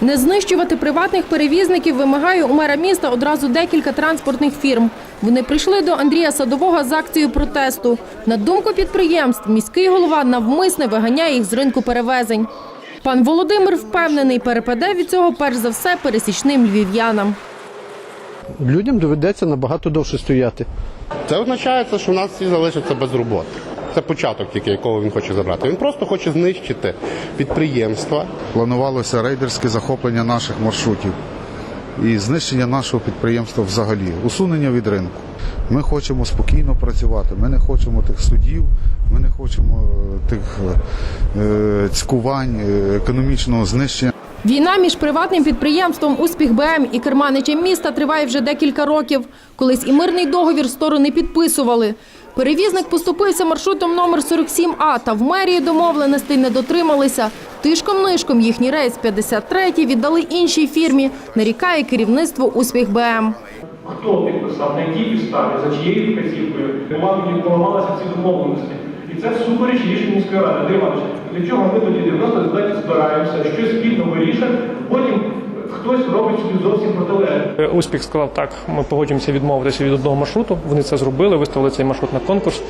Не знищувати приватних перевізників вимагає у мера міста одразу декілька транспортних фірм. Вони прийшли до Андрія Садового з акцією протесту. На думку підприємств, міський голова навмисне виганяє їх з ринку перевезень. Пан Володимир впевнений, перепаде від цього перш за все пересічним львів'янам. Людям доведеться набагато довше стояти. Це означає, що в нас всі залишаться без роботи. Це початок тільки, якого він хоче забрати. Він просто хоче знищити підприємства. Планувалося рейдерське захоплення наших маршрутів і знищення нашого підприємства взагалі, усунення від ринку. Ми хочемо спокійно працювати, ми не хочемо тих судів, ми не хочемо е, тих е, цькувань, е, економічного знищення. Війна між приватним підприємством Успіх БМ і керманичем міста триває вже декілька років. Колись і мирний договір сторони підписували. Перевізник поступився маршрутом номер 47А, та в мерії домовленостей не дотрималися. Тишком-нишком їхній рейс 53 віддали іншій фірмі, нарікає керівництво Успіх БМ. Хто підписав, на якій підставі, за чиєю вказівкою, нема відбувалися ці домовленості. І це всупереч рішення міської ради. Андрій для чого ми тоді 90 депутатів збираємося, щось спільно вирішуємо, потім хтось робить собі зовсім протилежне. Е, Успіх сказав так, ми погоджуємося відмовитися від одного маршруту. Вони це зробили, виставили цей маршрут на конкурс.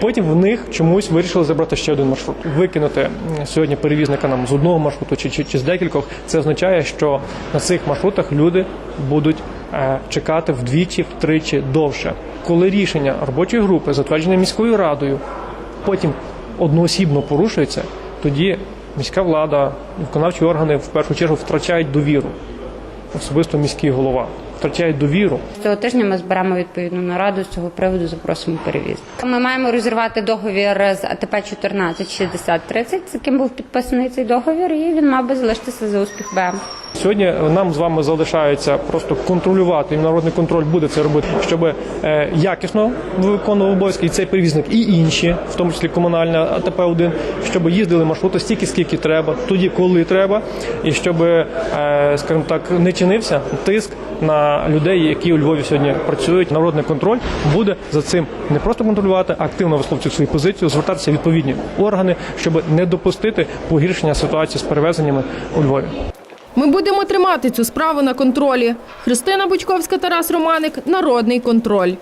Потім в них чомусь вирішили забрати ще один маршрут. Викинути сьогодні перевізника нам з одного маршруту чи, чи, чи з декількох. Це означає, що на цих маршрутах люди будуть е, чекати вдвічі, втричі довше. Коли рішення робочої групи затверджене міською радою, потім одноосібно порушується, тоді міська влада, виконавчі органи в першу чергу втрачають довіру особисто міський голова втрачають довіру. Цього тижня ми зберемо відповідну нараду з цього приводу. Запросимо перевіз. Ми маємо розірвати договір з АТП 146030, з яким був підписаний цей договір, і він мав би залишитися за успіх БМ. Сьогодні нам з вами залишається просто контролювати, і народний контроль буде це робити, щоб е, якісно виконував обов'язки і цей перевізник, і інші, в тому числі комунальна АТП 1 щоб їздили маршрути стільки, скільки треба, тоді, коли треба, і щоб, е, скажімо так, не чинився тиск на людей, які у Львові сьогодні працюють. Народний контроль буде за цим не просто контролювати, а активно висловлювати свою позицію, звертатися в відповідні органи, щоб не допустити погіршення ситуації з перевезеннями у Львові. Ми будемо тримати цю справу на контролі. Христина Бучковська, Тарас Романик. Народний контроль.